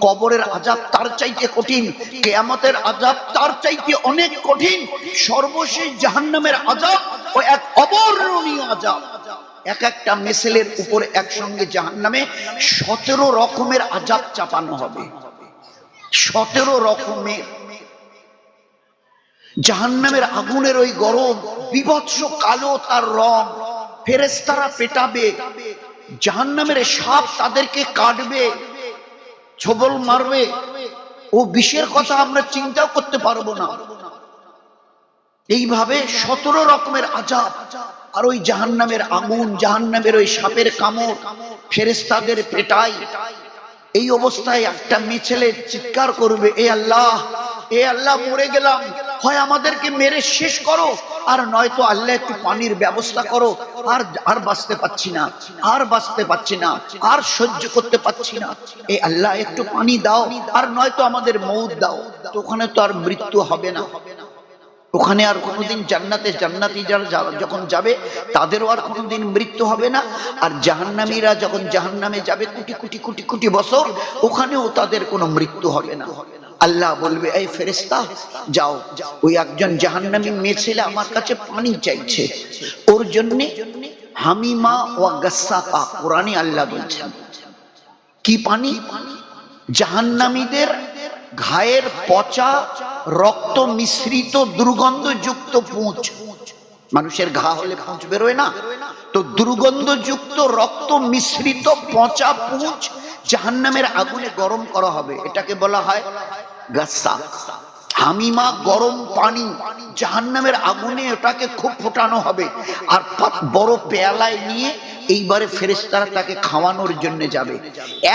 কবরের আজাব তার চাইতে কঠিন, কেয়ামতের আজাব তার চাইতে অনেক কঠিন। সর্বশেষ জাহান্নামের আজাব ও এক অবর্ণনীয় আজাব। এক একটা মেসেলের উপর একসঙ্গে জাহান্নামে সতেরো রকমের আজাব চাপানো হবে। সতেরো রকমের। জাহান্নামের আগুনের ওই গরম, বিভৎস কালো তার রং ফেরেস্তারা পেটাবে। জাহান্নামের সাপ তাদেরকে কাটবে। ছবল মারবে, ও বিষের কথা আমরা চিন্তাও করতে পারব না। এইভাবে সতেরো রকমের আজাব, আর ওই জাহান নামের আগুন জাহান নামের ওই সাপের কামড় ফেরেস্তাদের পেটাই এই অবস্থায় একটা মেছেলে চিৎকার করবে, এ আল্লাহ এ আল্লাহ মরে গেলাম। হয় আমাদেরকে মেরে শেষ করো, আর নয়তো আল্লাহ একটু পানির ব্যবস্থা করো, আর আর বাঁচতে পাচ্ছি না, আর বাঁচতে পাচ্ছি না, আর সহ্য করতে পাচ্ছি না। এ আল্লাহ, একটু পানি দাও, আর নয়তো আমাদের মৌত দাও। তো ওখানে তো আর মৃত্যু হবে না। ওখানে আর কোনোদিন জান্নাতে জান্নাতি যারা যখন যাবে, তাদেরও আর কোনোদিন মৃত্যু হবে না। আর জাহান্নামীরা যখন জাহান্নামে যাবে, কোটি কোটি কোটি কোটি বছর, ওখানেও তাদের কোনো মৃত্যু হবে না। আল্লাহ বলবে, এই ফেরেস্তা যাও। ওই একজন জাহান্নামী মেয়ে ছেলে আমার কাছে পানি চাইছে। ওর জন্য হামিমা ও গাসাকা কোরআনে আল্লাহ বলছেন। কি পানি? জাহান্নামীদের ঘায়ের পচা রক্ত মিশ্রিত দুর্গন্ধযুক্ত পুঁচ। মানুষের ঘা হলে পুঁচ বেরোয় না? তো দুর্গন্ধযুক্ত রক্ত মিশ্রিত পচা পুঁচ জাহান্নামের আগুনে গরম করা হবে, এটাকে বলা হয় গাসা। হামিমা গরম পানি জাহান্নামের আগুনে ওটাকে খুব ফোটানো হবে আর বড় পেয়ালায় নিয়ে এইবারে ফেরেশতারা তাকে খাওয়ানোর জন্য যাবে।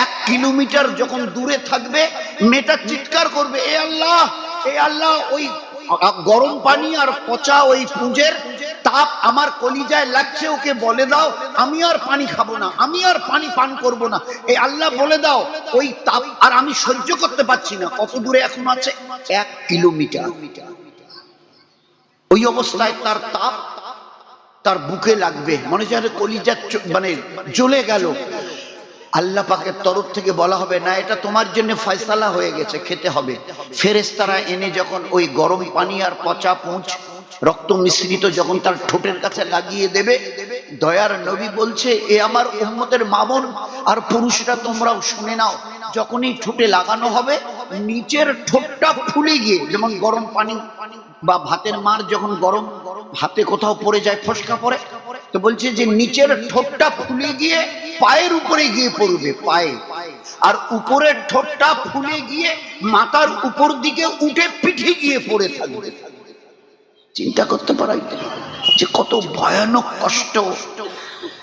এক কিলোমিটার যখন দূরে থাকবে, মেয়েটা চিৎকার করবে, এ আল্লাহ এ আল্লাহ, ওই গরম পানি আর পচা ওই পুঁজের তাপ আমার কলিজায় লাগছে, ওকে বলে দাও, আমি আর পানি খাব না, আমি আর পানি পান করব না। এই আল্লাহ বলে দাও, ওই তাপ আর আমি সহ্য করতে পারছি না। কত দূরে এখন আছে? এক কিলোমিটার। ওই অবস্থায় তার তাপ তার বুকে লাগবে। মনে হয় কলিজা মানে জ্বলে গেল। আল্লাহ পাকের তরফ থেকে বলা হবে, না, এটা তোমার জন্য ফয়সালা হয়ে গেছে, খেতে হবে। ফেরেস্তারা এনে যখন ওই গরম পানি আর পচা পুঁচ, রক্ত মিশ্রিত যখন তার ঠোঁটের কাছে লাগিয়ে দেবে, দয়ার নবী বলছে, এ আমার উম্মতের মামন আর পুরুষরা তোমরাও শুনে নাও, যখনই ঠোঁটে লাগানো হবে, নিচের ঠোঁটটা ফুলে গিয়ে, যেমন গরম পানি বা ভাতের মার যখন গরম হাতে কোথাও পড়ে যায়, ফসকা পড়ে, তো বলছে যে নিচের ঠোঁটটা ফুলে গিয়ে পায়ের উপরে গিয়ে পড়বে, পায়ে। আর উপরের ঠোঁটটা ফুলে গিয়ে মাথার উপর দিকে উঠে পিঠে গিয়ে পড়ে থাকবে। চিন্তা করতে পারাই যে কত ভয়ানক কষ্ট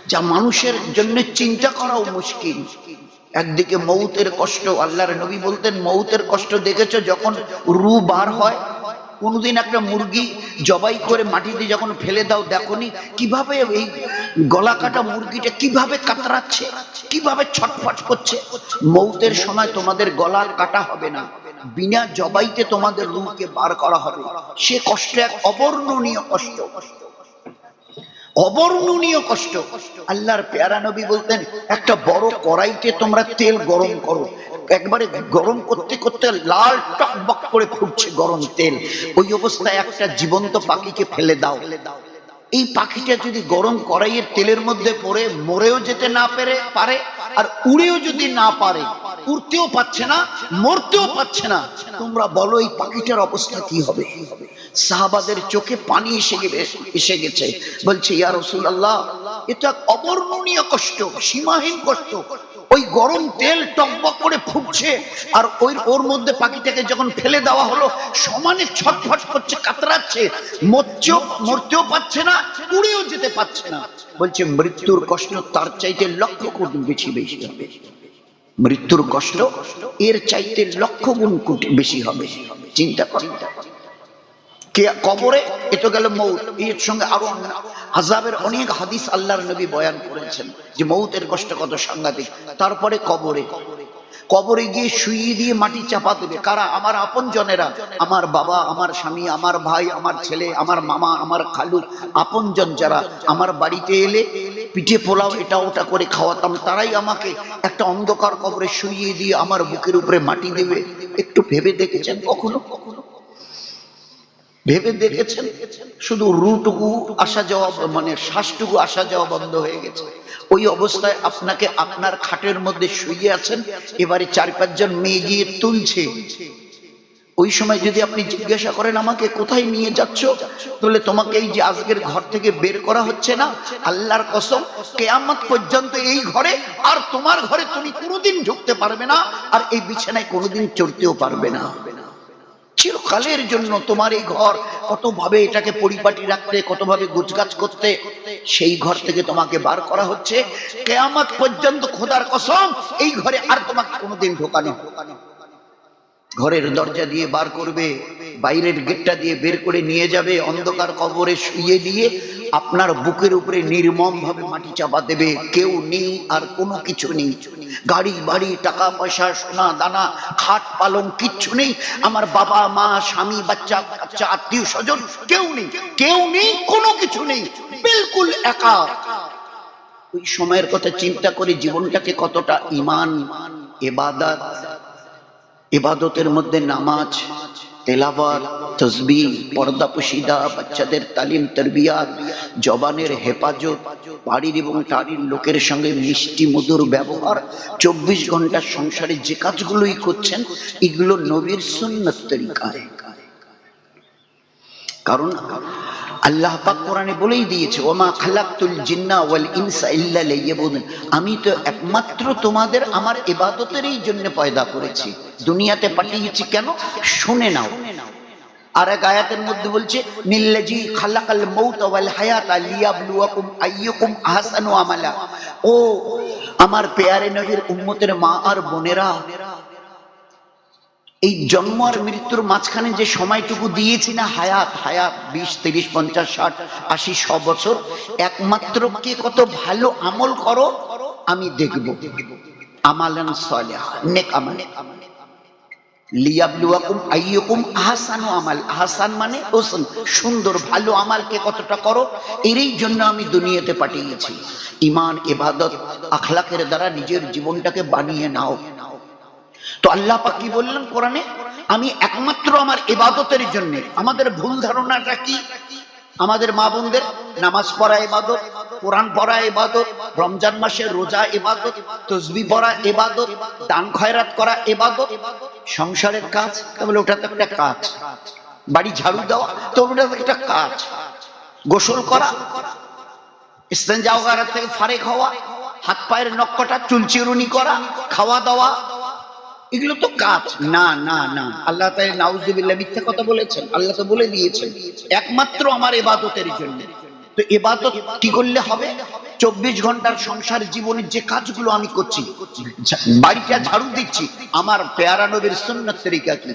যা মানুষের জন্য চিন্তা করাও মুশকিল। একদিকে মৌতের কষ্ট, আল্লাহর নবী বলতেন, মৌতের কষ্ট দেখেছ যখন রু বার হয়? কোনোদিন একটা মুরগি জবাই করে মাটিতে যখন ফেলে দাও, দেখনি? কীভাবে এই গলা কাটা মুরগিটা কীভাবে কাতরাচ্ছে? কীভাবে ছটফট করছে? মৌতের সময় তোমাদের গলা কাটা হবে না। বিনা জবাইতে তোমাদের রুহকে বার করা হবে। সে কষ্ট এক অবর্ণনীয় কষ্ট। অবর্ণনীয় কষ্ট। আল্লাহর পেয়ারা নবী বলতেন, একটা বড় কড়াইতে তোমরা তেল গরম করো। একবারে গরম করতে করতে লাল টকবক করে ফুটছে গরম তেল। ওই অবস্থায় একটা জীবন্ত পাখিকে ফেলে দাও। এই পাখিটা যদি গরম কড়াইয়ের তেলের মধ্যে পড়ে, মরেও যেতে না পেরে, পারে, আর উড়েও যদি না পারে, উড়তেও পাচ্ছে না, মরতেও পাচ্ছে না, তোমরা বলো এই পাখিটার অবস্থা কি হবে? সাহাবাদের চোখে পানি এসে এসে গেছে। বলছে, ইয়া রসুল আল্লাহ এটা অবর্ণনীয় কষ্ট, সীমাহীন কষ্ট। ওই গরম তেল টকবক করে ফুটছে আর ওই ওর মধ্যে পাখিটাকে যখন ফেলে দেওয়া হলো, সমানে ছটফট করছে, কাতরাচ্ছে মরছেও মরতেও পারছে না উড়েও যেতে পারছে না। বলছে, মৃত্যুর কষ্ট তার চাইতে লক্ষ কোটি বেশি বেশি হবে। মৃত্যুর কষ্ট এর চাইতে লক্ষ গুণ বেশি হবে। চিন্তা কর। কবরে? এ তো গেল মৌত। এর সঙ্গে আরও আজাবের অনেক হাদিস আল্লাহর নবী বয়ান করেছেন যে মৌতের কষ্ট কত সাংঘাতিক। তারপরে কবরে। কবরে গিয়ে শুইয়ে দিয়ে মাটি চাপা দেবে। কারা? আমার আপন জনেরা আমার বাবা, আমার স্বামী, আমার ভাই, আমার ছেলে, আমার মামা, আমার খালু। আপন জন যারা আমার বাড়িতে এলে পিঠে পোলাও এটা ওটা করে খাওয়াতাম, তারাই আমাকে একটা অন্ধকার কবরে শুইয়ে দিয়ে আমার বুকের উপরে মাটি দেবে। একটু ভেবে দেখেছেন কখনো? ভেবে দেখেছেন? শুধু রুটুকু আসা যাওয়া মানে শ্বাসটুকু আসা যাওয়া বন্ধ হয়ে গেছে। ওই অবস্থায় আপনাকে আপনার খাটের মধ্যে শুয়ে আছেন, এবারে চার পাঁচজন মেয়ে গিয়ে তুলছে। ওই সময় যদি আপনি জিজ্ঞাসা করেন, আমাকে কোথায় নিয়ে যাচ্ছ? তাহলে তোমাকে এই যে আজকের ঘর থেকে বের করা হচ্ছে না, আল্লাহর কসম, কেয়ামত পর্যন্ত এই ঘরে আর তোমার ঘরে তুমি কোনোদিন ঢুকতে পারবে না, আর এই বিছানায় কোনোদিন চড়তেও পারবে না। চিরকালের জন্য তোমার এই ঘর কতভাবে এটাকে পরিপাটি রাখতে, কতভাবে গুছগাছ করতে, সেই ঘর থেকে তোমাকে বার করা হচ্ছে। কেয়ামত পর্যন্ত খোদার কসম, এই ঘরে আর তোমাকে কোনোদিন ঢোকানো ঘরের দরজা দিয়ে বার করবে, বাইরের গেটটা দিয়ে বের করে নিয়ে যাবে, অন্ধকার কবরে শুয়ে দিয়ে আপনার বুকের উপরে নির্মম ভাবে মাটি চাপা দেবে। কেউ নেই আর কোনো কিছু নেই। গাড়ি, বাড়ি, টাকা, পয়সা, সোনা, দানা, খাট, পালং কিচ্ছু নেই। আমার বাবা, মা, স্বামী, বাচ্চা বাচ্চা আত্মীয় স্বজন কেউ নেই। কেউ নেই, কোনো কিছু নেই। বিলকুল একা। ওই সময়ের কথা চিন্তা করে জীবনটাকে কতটা ইমান, এবাদাত ইবাদতের মধ্যে নামাজ তেলাবাত তসবি পর্দা পুশিদা, বাচ্চাদের তালিম, তরবিয়াত, জবানের হেফাজত, বাড়ির এবং টাড়ির লোকের সঙ্গে মিষ্টি মধুর ব্যবহার, চব্বিশ ঘণ্টার সংসারে যে কাজগুলোই করছেন, এগুলো নবীর সুন্নত তরিকায়। কারণ আল্লাহ পাক কোরআনে বলেই দিয়েছে, ওমা খালাকতুল জিন্না ওয়াল ইনসা ইল্লা লিয়াবুদুন। আমি তো একমাত্র তোমাদের আমার ইবাদতেরই জন্য পয়দা করেছি। দুনিয়াতে পাঠিয়েছি কেন? শুনে নাও। আর এক আয়াতের মধ্যে বলছে নিল্লাজি খালাকাল মৌত ওয়াল হায়াতা লিয়াবলুয়াকুম আইয়ুকুম আহসানু আমালা। ও আমার পেয়ারে নবীর উম্মতের মা আর বোনেরা এই জন্ম আর মৃত্যুর মাঝখানে যে সময়টুকু দিয়েছি না, হায়াত হায়াত, বিশ, তিরিশ, পঞ্চাশ, ষাট, আশি, শ বছর, একমাত্র কে কত ভালো আমল করো, আমি দেখব। আমালান নেক আমল। লিয়াবলুয়াকুম আমাল। আহসান মানে হোসেন সুন্দর, ভালো আমালকে কতটা করো, এরই জন্য আমি দুনিয়াতে পাঠিয়েছি। ইমান ইবাদত, আখলাকের দ্বারা নিজের জীবনটাকে বানিয়ে নাও। তো আল্লাহ পাক কি বললেন কোরআনে? আমি একমাত্র আমার ইবাদতের জন্য, আমাদের ভুল ধারণাটা কি? আমাদের মা বোনদের নামাজ পড়া ইবাদত, কোরআন পড়া ইবাদত, রমজান মাসে রোজা ইবাদত, তসবি পড়া ইবাদত, দান খয়রাত করা ইবাদত, সংসারের কাজ, তাহলে ওটা তো একটা কাজ। বাড়ি ঝাড়ু দেওয়া তো ওটা একটা কাজ। গোসল করা, ইস্তেঞ্জা ওগারা থেকে ফারেক হওয়া, হাত পায়ের নক্কটা চুল চিরুনি করা, খাওয়া দাওয়া এগুলো তো কাজ না না না। আল্লাহ তাই নাউজুবিল্লাহ মিথ্যা কথা বলেছেন। আল্লাহ তো বলে দিয়েছেন, একমাত্র আমার এবাদতের জন্য। তো এবাদত কি করলে হবে? চব্বিশ ঘণ্টার সংসার জীবনের যে কাজগুলো আমি করছি বাড়িটা ঝাড়ু দিচ্ছি, আমার পেয়ারা নবীর সুন্নত তরিকা কি?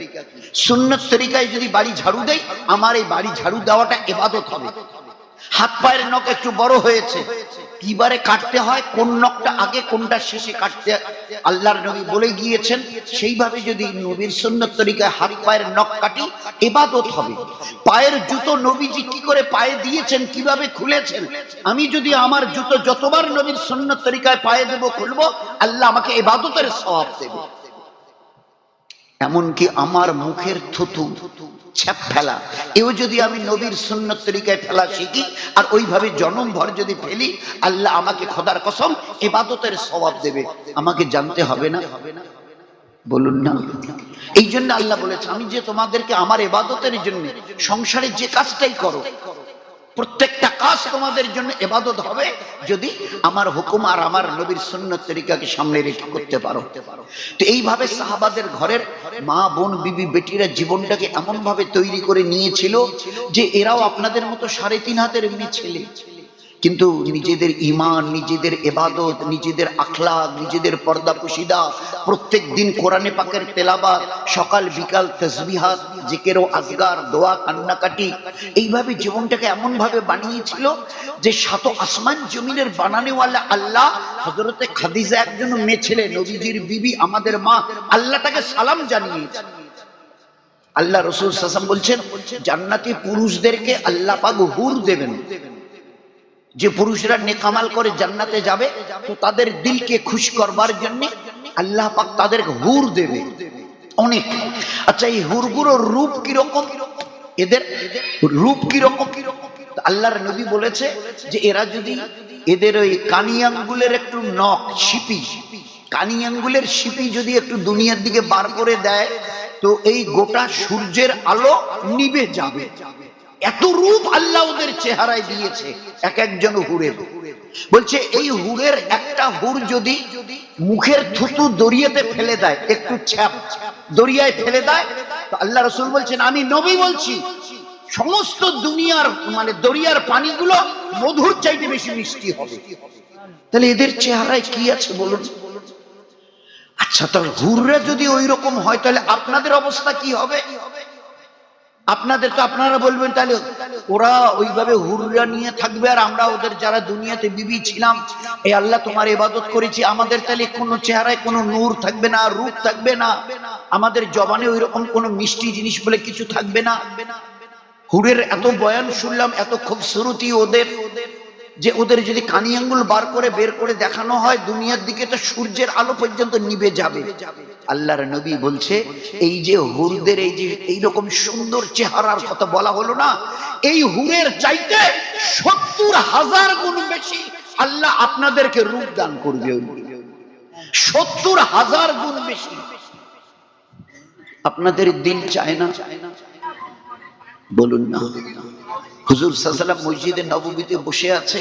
সুন্নত তরিকায় যদি বাড়ি ঝাড়ু দেই, আমার এই বাড়ি ঝাড়ু দেওয়াটা এবাদত হবে। হাত পায়ের নখ একটু বড় হয়েছে। কিবারে কাটতে হয়, কোন নখটা আগে, কোনটা শেষে কাটতে আল্লাহর নবী বলে গিয়েছেন, সেইভাবে যদি নবীর সুন্নত তরিকায় হাত, পায়ের নখ কাটি, এবাদত হবে। পায়ের জুতো নবীজি কি করে পায়ে দিয়েছেন, কীভাবে খুলেছেন? আমি যদি আমার জুতো যতবার নবীর সুন্নত তরিকায় পায়ে দেব, খুলবো, আল্লাহ আমাকে এবাদতের সওয়াব দেবে। এমনকি আমার মুখের থুতু ছ্যাপ ফেলা। এও যদি আমি নবীর সুন্নত তরিকায় ফেলা শিখি, আর ওইভাবে জনম ভর যদি ফেলি, আল্লাহ আমাকে খোদার কসম ইবাদতের স্বভাব দেবে। আমাকে জানতে হবে না। বলুন না। এই জন্য আল্লাহ বলেছে, আমি যে তোমাদেরকে আমার এবাদতের জন্য সংসারে যে কাজটাই করো প্রত্যেকটা কাজ তোমাদের জন্য এবাদত হবে যদি আমার হুকুম আর আমার নবীর সুন্নত তরিকাকে সামনে রেখে করতে পারো। তো এইভাবে সাহাবাদের ঘরের মা, বোন, বিবি, বেটিরা জীবনটাকে এমন ভাবে তৈরি করে নিয়েছিল যে এরাও আপনাদের মতো সাড়ে তিন হাতের এমনি ছেলে। কিন্তু নিজেদের ইমান নিজেদের এবাদত নিজেদের আখলাক, নিজেদের পর্দা পুশিদা প্রত্যেক দিন কোরআনে পাকের তেলাবাত সকাল, বিকাল, তসবিহাত, জিকের আজগার, দোয়া, কান্নাকাটি, এইভাবে জীবনটাকে এমন ভাবে বানিয়েছিল যে সাত আসমান জমিনের বানানেওয়ালা আল্লাহ হজরতে খাদিজা একজন মেয়ে ছেলে, নবীজির বিবি, আমাদের মা আল্লাহ তাকে সালাম জানিয়েছে। আল্লাহ রসুল সাসাম বলছেন, জান্নাতি পুরুষদেরকে আল্লাহ পাক হুর দেবেন। যে পুরুষরা নেকামাল করে জান্নাতে যাবে, তো তাদের দিলকে খুশ করবার জন্য আল্লাহ পাক তাদেরকে হুর দেবে। অনেক। আচ্ছা এই হুরগুলোর রূপ কীরকম? এদের রূপ কীরকম? আল্লাহর নবী বলেছে যে এরা যদি এদের ওই কানি আঙ্গুলের একটু নখ, শিপি, কানি আঙ্গুলের শিপি যদি একটু দুনিয়ার দিকে বার করে দেয়, তো এই গোটা সূর্যের আলো নিবে যাবে। এত রূপ আল্লাহ ওদের চেহারায় দিয়েছে, এক একজন হুরের বলছে, এই হুরের একটা হুর যদি মুখের থুতু দরিয়াতে ফেলে দেয়, একটু ছ্যাপ দরিয়ায় ফেলে দেয়, তো আল্লাহ রসুল বলছেন, আমি নবী বলছি, সমস্ত দুনিয়ার মানে দরিয়ার পানিগুলো মধুর চাইতে বেশি মিষ্টি হবে। তাহলে এদের চেহারায় কি আছে বলুন? আচ্ছা তাহলে হুররা যদি ওই রকম হয়, তাহলে আপনাদের অবস্থা কি হবে? আপনাদের তো আপনারা বলবেন, তাহলে ওরা ওইভাবে হুররা নিয়ে থাকবে আর আমরা ওদের যারা দুনিয়াতে বিবি ছিলাম এই আল্লাহ তোমার ইবাদত করেছি, আমাদের তাহলে কোনো চেহারায় কোনো নূর থাকবে না, রূপ থাকবে না, আমাদের জবানে ওই রকম কোনো মিষ্টি জিনিস বলে কিছু থাকবে না। হুরের এত বয়ান শুনলাম, এত খুব খুবসুরতি ওদের, যে ওদের যদি কানি আঙ্গুল বার করে বের করে দেখানো হয়, দুনিয়ার দিকে তো সূর্যের আলো পর্যন্ত নিবে যাবে। আল্লাহর নবী বলছে, এই যে হুরদের এই যে এইরকম সুন্দর চেহারার কথা বলা হলো না, এই হুরের চাইতে সত্তর হাজার গুণ বেশি আল্লাহ আপনাদেরকে রূপ দান করবে। সত্তর হাজার গুণ বেশি। আপনাদের দিল চায় না? বলুন না। হুজুর সাল্লাম মসজিদে নবমীতে বসে আছে।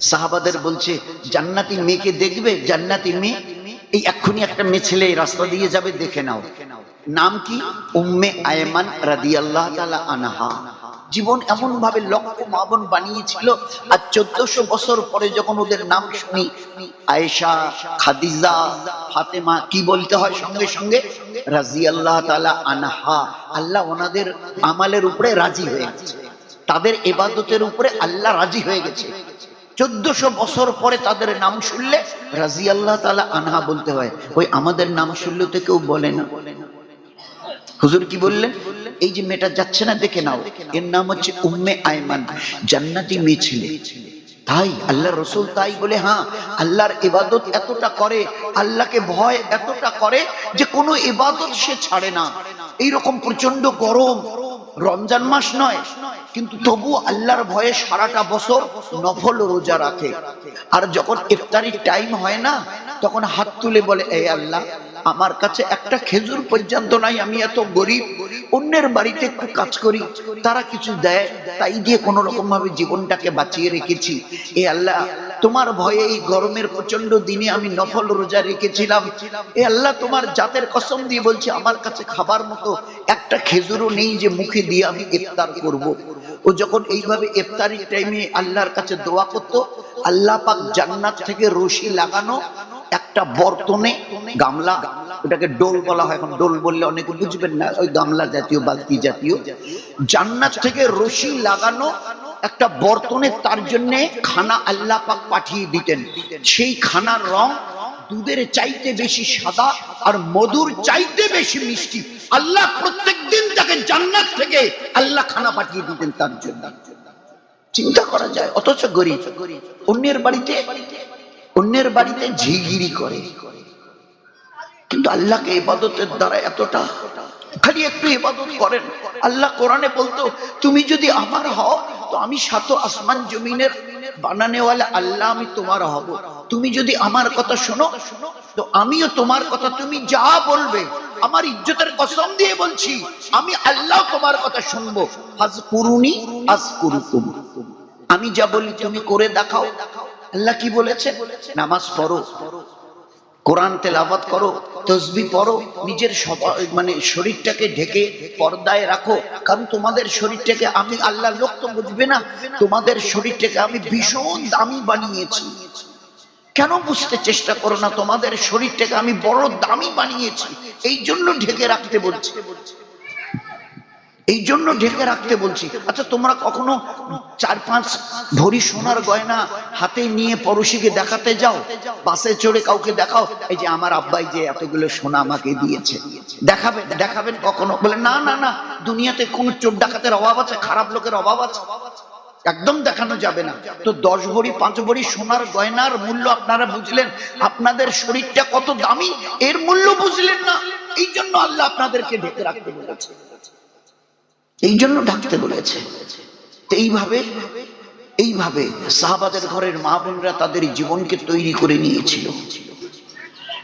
সাহাবাদের বলছে, জান্নাতি মেয়েকে দেখবে? জান্নাতি মেয়ে এই এক্ষুনি একটা মেয়ে ছেলে এই রাস্তা দিয়ে যাবে, দেখে নাও। নাম কি? উম্মে আয়মান রাদিয়াল্লাহ তাআলা আনহা। জীবন এমন ভাবে লক্ষ মাবন বানিয়েছিল, আর চোদ্দশো বছর পরে যখন ওদের নাম শুনি, আয়েশা, খাদিজা, ফাতেমা, কি বলতে হয় সঙ্গে সঙ্গে? রাজি আল্লাহ তালা আনহা। আল্লাহ ওনাদের আমালের উপরে রাজি হয়ে গেছে। তাদের এবাদতের উপরে আল্লাহ রাজি হয়ে গেছে। চোদ্দশো বছর পরে তাদের নাম শুনলে রাজি আল্লাহ তালা আনহা বলতে হয়, ওই আমাদের নাম শুনলে তো কেউ বলে না। হুজুর কি বললেন? এই যে মেয়েটা যাচ্ছে না, দেখে নাও, এর নাম হচ্ছে উম্মে আয়মান, জান্নাতি মেয়ে ছেলে। তাই আল্লাহ রসুল তাই বলে হ্যাঁ আল্লাহর ইবাদত এতটা করে, আল্লাহকে ভয় এতটা করে যে কোনো ইবাদত সে ছাড়ে না। এইরকম প্রচণ্ড গরম রমজান মাস নয়, কিন্তু তবু আল্লাহর ভয়ে সারাটা বছর নফল রোজা রাখে। আর যখন ইফতারির টাইম হয় না, তখন হাত তুলে বলে এই আল্লাহ, আমার কাছে একটা খেজুর পর্যন্ত নাই, আমি এত গরিব, অন্যের বাড়িতে একটু কাজ করি, তারা কিছু দেয়, তাই দিয়ে কোনো রকম ভাবে জীবনটাকে বাঁচিয়ে রেখেছি। এ আল্লাহ তোমার ভয়ে এই গরমের প্রচণ্ড দিনে আমি নফল রোজা রেখেছিলাম এ আল্লাহ তোমার জাতের কসম দিয়ে বলছি, আমার কাছে খাবার মতো একটা খেজুরও নেই যে মুখে দিয়ে আমি ইফতার করব। ও যখন এইভাবে ইফতারির টাইমে আল্লাহর কাছে দোয়া করতো, আল্লাহ পাক জান্নাত থেকে রশি লাগানো একটা বর্তনে গামলা, ওটাকে ডোল বলা হয়, এখন ডোল বললে অনেকে বুঝবেন না, ওই গামলা জাতীয়, বালতি জাতীয়, জান্নাত থেকে রশি লাগানো একটা বর্তনে তার জন্য খানা আল্লাহ পাক পাঠিয়ে দিতেন। সেই খানার রং দুধের চাইতে বেশি সাদা আর মধুর চাইতে বেশি মিষ্টি। আল্লাহ প্রত্যেক দিন তাকে জান্নাত থেকে আল্লাহ খানা পাঠিয়ে দিতেন তার জন্য। চিন্তা করা যায়, অথচ গরিব, অন্যের বাড়িতে অন্যের বাড়িতে ঝিগিরি করে। কিন্তু আল্লাহকে ইবাদতের দ্বারা এতটা খালি একটু ইবাদত করেন। আল্লাহ কোরআনে বলতো, তুমি যদি আমার হও, তো আমি সাত আসমান জমিনের বানানেওয়ালা আল্লাহ আমি তোমার হব। তুমি যদি আমার কথা শোনো, তো আমিও তোমার কথা, তুমি যা বলবে, আমার ইজ্জতের কসম দিয়ে বলছি, আমি আল্লাহ তোমার কথা শুনব। আজ কুরুনি আজ কুরুকুম আমি যা বলি তুমি করে দেখাও। আল্লাহ কি বলেছে? নামাজ পড়ো। কোরআন তেলাবাত করো, তসবি পড়ো, নিজের মানে শরীরটাকে ঢেকে পর্দায় রাখো, কারণ তোমাদের শরীরটাকে আমি আল্লাহ লোক তো বুঝবে না, তোমাদের শরীরটাকে আমি ভীষণ দামি বানিয়েছি। কেন বুঝতে চেষ্টা করো না, তোমাদের শরীরটাকে আমি বড় দামি বানিয়েছি এই জন্য ঢেকে রাখতে বলছি। এই জন্য ঢেকে রাখতে বলছি। আচ্ছা তোমরা কখনো চার পাঁচ ভরি সোনার গয়না হাতে নিয়ে পড়োশিকে দেখাতে যাও? বাসে চড়ে কাউকে দেখাও? এই যে আমার আব্বাই যে এতগুলো সোনা আমাকে দিয়েছে। দেখাবেন দেখাবেন কখনো? বলে, না না না, দুনিয়াতে কোন চোর ডাকাতের অভাব আছে, খারাপ লোকের অভাব আছে। একদম দেখানো যাবে না। তো দশ ভরি, পাঁচ ভরি সোনার গয়নার মূল্য আপনারা বুঝলেন? আপনাদের শরীরটা কত দামি? এর মূল্য বুঝলেন না? এই জন্য আল্লাহ আপনাদেরকে ঢেকে রাখতে বলেছে। এই জন্য ঢাকতে বলেছে এইভাবে এইভাবে সাহাবাদের ঘরের মা বোনরা তাদের জীবনকে তৈরি করে নিয়েছিল।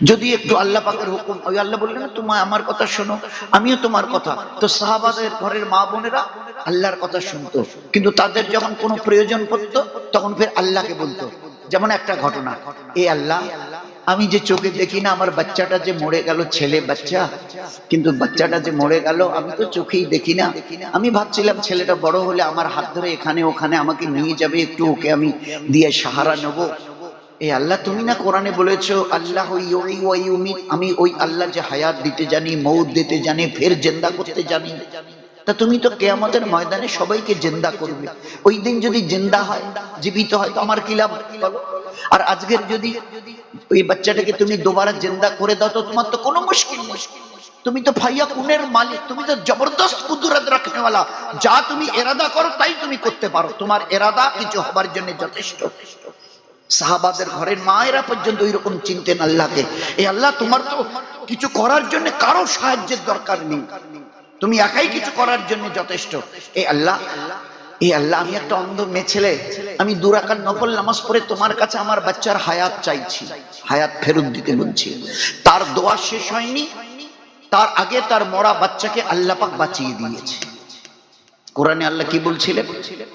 যদি একটু আল্লাহ পাকের হুকুম, ওই আল্লাহ বললেন তোমার আমার কথা শোনো, আমিও তোমার কথা। তো সাহাবাদের ঘরের মা বোনেরা আল্লাহর কথা শুনতো। কিন্তু তাদের যখন কোনো প্রয়োজন পড়তো, তখন ফের আল্লাহকে বলতো। যেমন একটা ঘটনা, এ আল্লাহ আমি যে চোখে দেখি না, আমার বাচ্চাটা যে মরে গেল, ছেলে বাচ্চা, কিন্তু বাচ্চাটা যে মরে গেল, আমি তো চোখেই দেখি না। আমি ভাবছিলাম ছেলেটা বড় হলে আমার হাত ধরে এখানে ওখানে আমাকে নিয়ে যাবে, একটু ওকে আমি দিয়ে সাহারা নেব। এই আল্লাহ, তুমি না কোরআনে বলেছ, আল্লাহ আমি ওই আল্লাহ যে হায়াত দিতে জানি, মৌত দিতে জানি, ফের জেন্দা করতে জানি। তা তুমি তো কেয়ামতের ময়দানে সবাইকে জিন্দা করবে। ওই দিন যদি জেন্দা হয়, জীবিত হয়, তো আমার কি লাভ? বলো। আর আজকের যদি ওই বাচ্চাটাকে তুমি দোবারা জিন্দা করে দাও, তো তোমার তো কোনো মুশকিল নেই। তুমি তো ফাইয়া কুনের মালিক, তুমি তো জবরদস্ত কুদরত রাখনেওয়ালা। যা তুমি এরাদা করো, তাই তুমি করতে পারো। তোমার এরাদা কিছু হবার জন্য যথেষ্ট। সাহাবাদের ঘরের মায়েরা পর্যন্ত ওই রকম চিনতেন আল্লাহকে। এই আল্লাহ, তোমার তো কিছু করার জন্য কারও সাহায্যের দরকার নেই। তুমি একাই কিছু করার জন্য যথেষ্ট। এই আল্লাহ এই আল্লাহ, আমি একটা অন্ধ মেয়ে ছেলে। আমি দুরাকার নকল নামাজ পড়ে তোমার কাছে আমার বাচ্চার হায়াত চাইছি, হায়াত ফেরত দিতে বলছি। তার দোয়া শেষ হয়নি, তার আগে তার মরা বাচ্চাকে আল্লাহ পাক বাঁচিয়ে দিয়েছে। কোরআনে আল্লাহ কি বলছিলেন?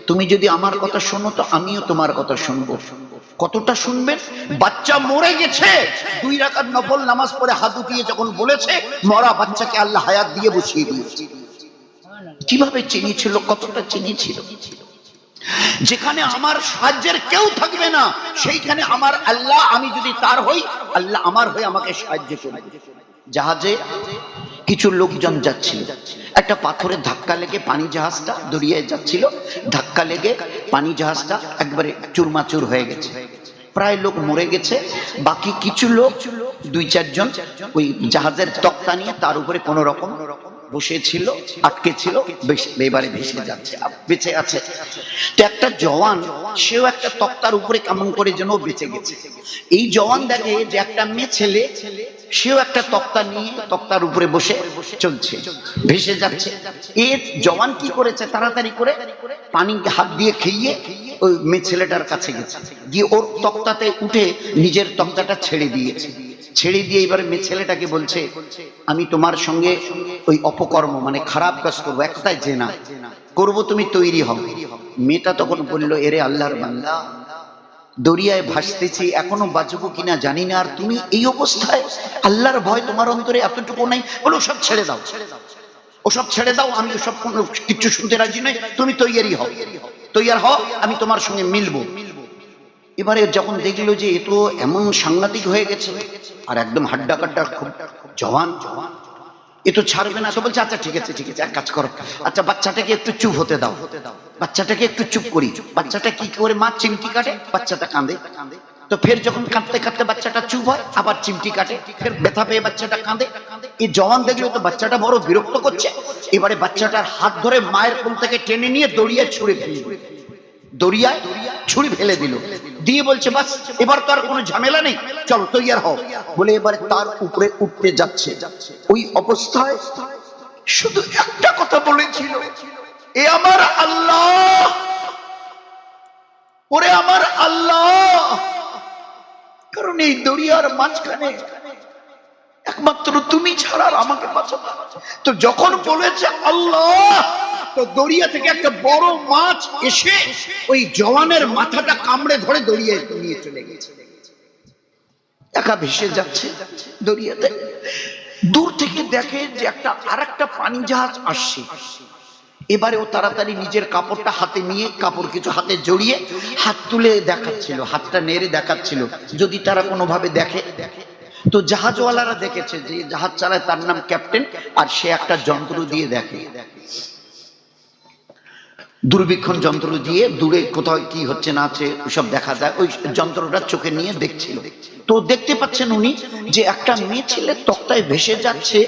তুমি যদি আমার কথা শোনো তো আমিও তোমার কথা শুনব। কতটা শুনবেন? বাচ্চা মরে গেছে, দুই রাকাত নফল নামাজ পড়ে হাত উঠিয়ে যখন বলেছে, মরা বাচ্চাকে আল্লাহ হায়াত দিয়ে বসিয়ে দিয়েছে। কীভাবে চিনিয়েছিল কতটা চিনিয়েছিল যেখানে আমার সাহায্যের কেউ থাকবে না, সেইখানে আমার আল্লাহ, আমি যদি তার হই, আল্লাহ আমার হয়ে আমাকে সাহায্য করবে। জাহাজে কিছু লোকজন যাচ্ছিল। একটা পাথরের ধাক্কা লেগে পানি জাহাজটা দড়িয়ে যাচ্ছিল। ধাক্কা লেগে পানি জাহাজটা একবারে চুরমাচুর হয়ে গেছে। প্রায় লোক মরে গেছে। বাকি কিছু লোক, দুই চারজন, ওই জাহাজের তক্তা নিয়ে তার উপরে কোন রকম বসে ছিল আটকে ছিল এবারে ভেসে যাচ্ছে বেঁচে আছে। তো একটা জওয়ান, সেও একটা তক্তার উপরে কেমন করে যেন বেঁচে গেছে। এই জওয়ান দেখে যে একটা মেয়ে ছেলে, সেও একটা তক্তা নিয়ে তক্তার উপরে বসে চলছে, ভেসে যাচ্ছে। এ জওয়ান কি করেছে? তাড়াতাড়ি করে পানি হাত দিয়ে খেয়ে ওই মেয়ে ছেলেটার কাছে গেছে। গিয়ে ওর তক্তাতে উঠে নিজের তক্তাটা ছেড়ে দিয়েছে। ছেড়ে দিয়ে এবার মেয়ে ছেলেটাকে বলছে, আমি তোমার সঙ্গে ওই অপকর্ম মানে খারাপ কাজ করব, একটাই জেনা। করব তুমি তৈরি হও। মেয়েটা তখন বলল, এরে আল্লাহর বান্দা, দরিয়ায় ভাসতেছি, এখনও বাঁচবো কিনা জানি না, আর তুমি এই অবস্থায় আল্লাহর ভয় তোমার অন্তরে এতটুকু নাই? বলো সব ছেড়ে দাও। ওসব ছেড়ে দাও, আমি ওসব কোনো কিচ্ছু শুনতে রাজি নই, তুমি তৈয়ারি হও। তৈয়ার হও, আমি তোমার সঙ্গে মিলবো। এবারে যখন দেখল যে এ তো এমন সাংঘাতিক হয়ে গেছে, আর একদম হাড্ডা কাড্ডা খুব জওয়ান জওয়ান এ তো ছাড়বে না। তো বলছে আচ্ছা ঠিক আছে ঠিক আছে, এক কাজ করো। আচ্ছা বাচ্চাটাকে একটু চুপ হতে দাও। বাচ্চাটাকে একটু চুপ করি। বাচ্চাটা কি করে মা চিমটি কাটে? বাচ্চাটা কাঁদে। তো ফের যখন কাঁদতে কাঁদতে বাচ্চাটা চুপ হয়, আবার চিমটি কাটে। ফের ব্যথা পেয়ে বাচ্চাটা কাঁদে। এই জওয়ান দেখলে তো বাচ্চাটা বড় বিরক্ত করছে। এবারে বাচ্চাটার হাত ধরে মায়ের কোল থেকে টেনে নিয়ে দড়িয়ায় ছুঁড়ে ফেলল। দরিয়ায় ছুরি ফেলে দিল। দিয়ে বলছে, বাস, এবার তো আর কোনো ঝামেলা নেই। চলো, তৈয়ার হও। বলে এবারে তার উপরে উঠতে যাচ্ছে। ওই অবস্থায় শুধু একটা কথা বলেছিল, এ আমার আল্লাহ, ওরে আমার আল্লাহ। কারণ এই দরিয়ার মাঝখানে একমাত্র তুমি ছাড়া আমাকে বাঁচাতে তো যখন বলেছে আল্লাহ তো দরিয়া থেকে একটা বড় মাছ এসে ওই জওয়ানের মাথাটা কামড়ে ধরে দরিয়ায় নিয়ে চলে গেছে। একা ভেসে যাচ্ছে দরিয়াতে দূর থেকে দেখে যে একটা আর একটা পানি জাহাজ আসছে। এবারে ও তাড়াতাড়ি নিজের কাপড়টা হাতে নিয়ে কাপড় কিছু হাতে জড়িয়ে হাত তুলে দেখাচ্ছিল, হাতটা নেড়ে দেখাচ্ছিল। যদি তারা কোনোভাবে দেখে, তো জাহাজওয়ালারা দেখেছে যে জাহাজ চালায় তার নাম ক্যাপ্টেন আর সে একটা যন্ত্র দিয়ে দেখে। দূরবীক্ষণ যন্ত্র দিয়ে দূরে কোথাও কি হচ্ছে না আছে সব দেখা যায়। ওই যন্ত্রটা চোখে নিয়ে দেখছিল। তো দেখতে পাচ্ছেন উনি যে একটা মেয়ে ছেলে তক্তায় ভেসে যাচ্ছে,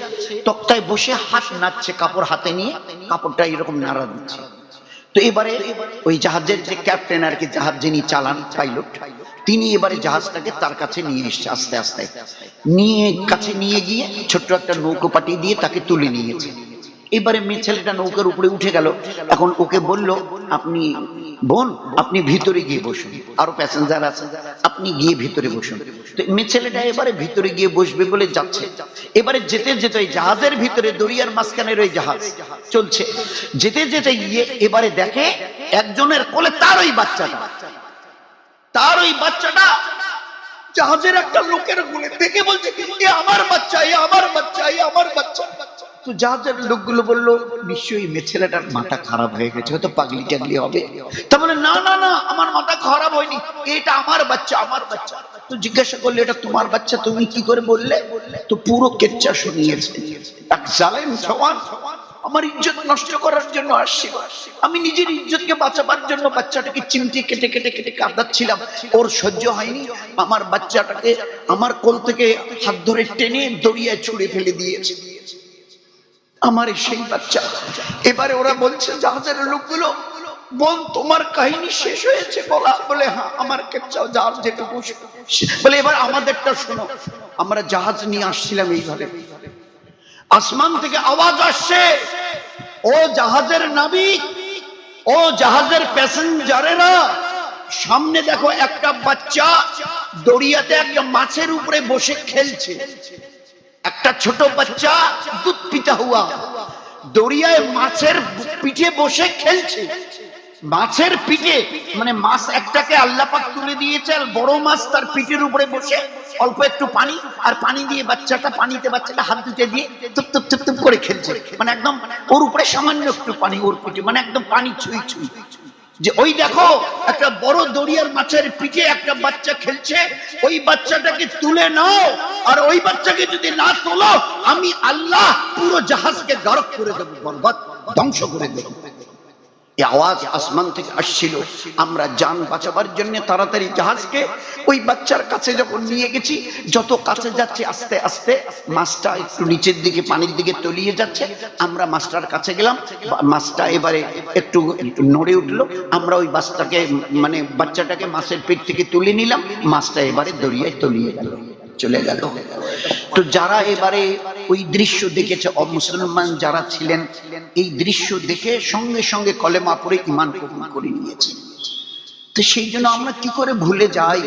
তক্তায় বসে হাত নাচছে কাপড় হাতে নিয়ে, কাপড়টা এরকম নাড়া দিচ্ছে। তো এবারে ওই জাহাজের যে ক্যাপ্টেন আর কি, জাহাজ যিনি চালান, পাইলট, তিনি এবারে জাহাজটাকে তার কাছে নিয়ে এসছে আস্তে আস্তে। নিয়ে কাছে নিয়ে গিয়ে ছোট্ট একটা নৌকো পাঠিয়ে দিয়ে তাকে তুলে নিয়েছে এবারে মেয়ে ছেলেটা নৌকার উপরে উঠে গেল। এখন ওকে বলল, আপনি বোন, আপনি ভিতরে গিয়ে বসুন। আরও প্যাসেঞ্জার আছে, আপনি গিয়ে ভিতরে বসুন। তো মেয়ে ছেলেটা এবারে ভিতরে গিয়ে বসবে বলে যাচ্ছে। এবারে যেতে যেতে ওই জাহাজের ভিতরে দরিয়ার মাঝখানের ওই জাহাজ চলছে। যেতে যেতে গিয়ে এবারে দেখে একজনের কোলে তার ওই বাচ্চাটা। তার ওই বাচ্চাটা জাহাজের একটা লোকের কোলে দেখে বলছে আমার বাচ্চা, এ আমার বাচ্চা, এ আমার বাচ্চা। তো জাহাজের লোকগুলো বলল, নিশ্চয়ই মেয়ে ছেলেটার মাথা খারাপ হয়ে গেছে, হয়তো পাগলি টাগলি হবে। তার মানে না না না, আমার মাথা খারাপ হয়নি, এটা আমার বাচ্চা আমার বাচ্চা। তো জিজ্ঞাসা করলে, এটা তোমার বাচ্চা, তুমি কি করে বললে? তো পুরো কেচ্চা শুনিয়েছে। এক জালেম সমান আমার ইজ্জত নষ্ট করার জন্য আসছিল। আমি নিজের ইজ্জতকে বাঁচাবার জন্য বাচ্চাটাকে চিমটি কেটে কেটে কেটে কাঁদাচ্ছিলাম। ওর সহ্য হয়নি। আমার বাচ্চাটাকে আমার কোল থেকে হাত ধরে টেনে দড়িয়ায় ছুঁড়ে ফেলে দিয়েছে। আমার সেই বাচ্চা। এবারে ওরা বলছে, জাহাজের লোকগুলো, বোন, তোমার কাহিনী শেষ হয়েছে বলা। বলে হ্যাঁ আমার কেচ্ছাও জাহাজ যেটুকু। বলে, এবার আমাদেরটা শোনো, আমরা জাহাজ নিয়ে আসছিলাম এইভাবে। আসমান থেকে আওয়াজ আসছে, ও জাহাজের নাবিক, ও জাহাজের প্যাসেঞ্জারেরা, সামনে দেখো একটা বাচ্চা দরিয়াতে একটা মাছের উপরে বসে খেলছে। একটা ছোট বাচ্চা, দুধ পিতা হুয়া। দরিয়ায় মাছের পিঠে বসে খেলছে। মাছের পিঠে মানে মাছ একটাকে আল্লাপাক তুলে দিয়েছে আর বড় মাছ তার পিঠের উপরে বসে অল্প একটু পানি আর পানি দিয়ে বাচ্চাটা পানিতে, বাচ্চাটা হাত দিতে দিয়ে তুপ তুপ তুপ তুপ করে খেলছে। মানে একদম ওর উপরে সামান্য একটু পানি, ওর পিঠে মানে একদম পানি ছুঁই ছুঁই। যে ওই দেখো, একটা বড় দরিয়ার মাছের পিঠে একটা বাচ্চা খেলছে, ওই বাচ্চাটাকে তুলে নাও, আর ওই বাচ্চাকে যদি না তোলো, আমি আল্লাহ পুরো জাহাজকে গরক করে দেবো, বরবাদ, ধ্বংস করে দেবো। আওয়াজ আসমান থেকে আসছিল। আমরা যান বাঁচাবার জন্য তাড়াতাড়ি জাহাজকে ওই বাচ্চার কাছে যখন নিয়ে গেছি, যত কাছে যাচ্ছে আস্তে আস্তে মাছটা একটু নিচের দিকে, পানির দিকে তলিয়ে যাচ্ছে। আমরা মাছটার কাছে গেলাম, মাছটা এবারে একটু নড়ে উঠল। আমরা ওই বাচ্চাটাকে মানে বাচ্চাটাকে মাছের পেট থেকে তুলে নিলাম। মাছটা এবারে দরিয়ায় তলিয়ে গেল। চলে গেল। তো যারা এবারে ওই দৃশ্য দেখেছে অমুসলমান যারা ছিলেন, এই দৃশ্য দেখে সঙ্গে সঙ্গে কলেমা পড়ে ইমান কবুল করে নিয়েছে। তো সেই জন্য আমরা কি করে ভুলে যাই?